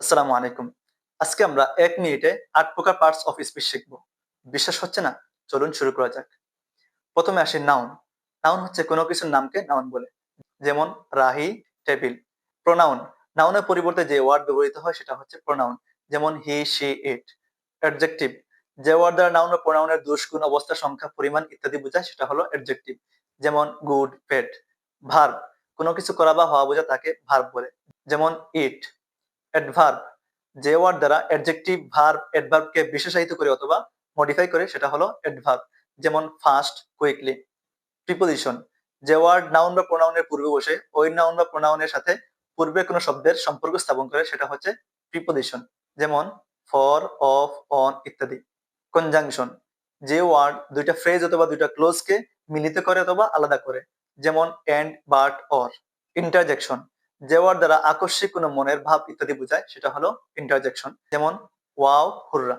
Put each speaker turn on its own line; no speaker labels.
আসসালামু আলাইকুম। আজকে আমরা এক মিনিটে আট প্রকার পার্টস অফ স্পিচ শিখব। বিশ্বাস হচ্ছে না? চলুন শুরু করা যাক। প্রথমে আসি নাউন নাউন হচ্ছে কোনো কিছুর নামকে নাউন বলে। যেমন রাহি টেবিল প্রোনাউন নাউনের পরিবর্তে যে ওয়ার্ড ব্যবহৃত হয় সেটা হচ্ছে প্রোনাউন যেমন হি শি ইট অ্যাডজেক্টিভ যে ওয়ার্ড দ্বারা নাউন ও প্রোনাউনের দোষ গুণ অবস্থা সংখ্যা, পরিমাণ ইত্যাদি বোঝায়, সেটা হলো অ্যাডজেক্টিভ যেমন গুড পেট ভার্ব কোনো কিছু করা বা হওয়া বোঝা তাকে ভার্ব বলে। যেমন ইট অ্যাডভার্ব যে ওয়ার্ড দ্বারা অ্যাডজেক্টিভ ভার্ব অ্যাডভার্বকে বিশেষায়িত করে অথবা মডিফাই করে, সেটা হলো অ্যাডভার্ব যেমন ফাস্ট কুইকলি প্রিপোজিশন যে ওয়ার্ড নাউন বা প্রোনাউনের পূর্বে বসে, ওই নাউন বা প্রোনাউনের সাথে পূর্বে কোনো শব্দের সম্পর্ক স্থাপন করে, সেটা হচ্ছে প্রিপোজিশন যেমন ফর অফ অন ইত্যাদি কনজাংশন যে ওয়ার্ড দুইটা ফ্রেজ অথবা দুইটা ক্লোজকে মিলিত করে অথবা আলাদা করে, যেমন এন্ড বাট অর ইন্টারজেকশন যে ওয়ার্ড দ্বারা আকস্মিক কোনো মনের ভাব ইত্যাদি বোঝায়, সেটা হলো ইন্টারজেকশন যেমন, ওয়াও, হুররা।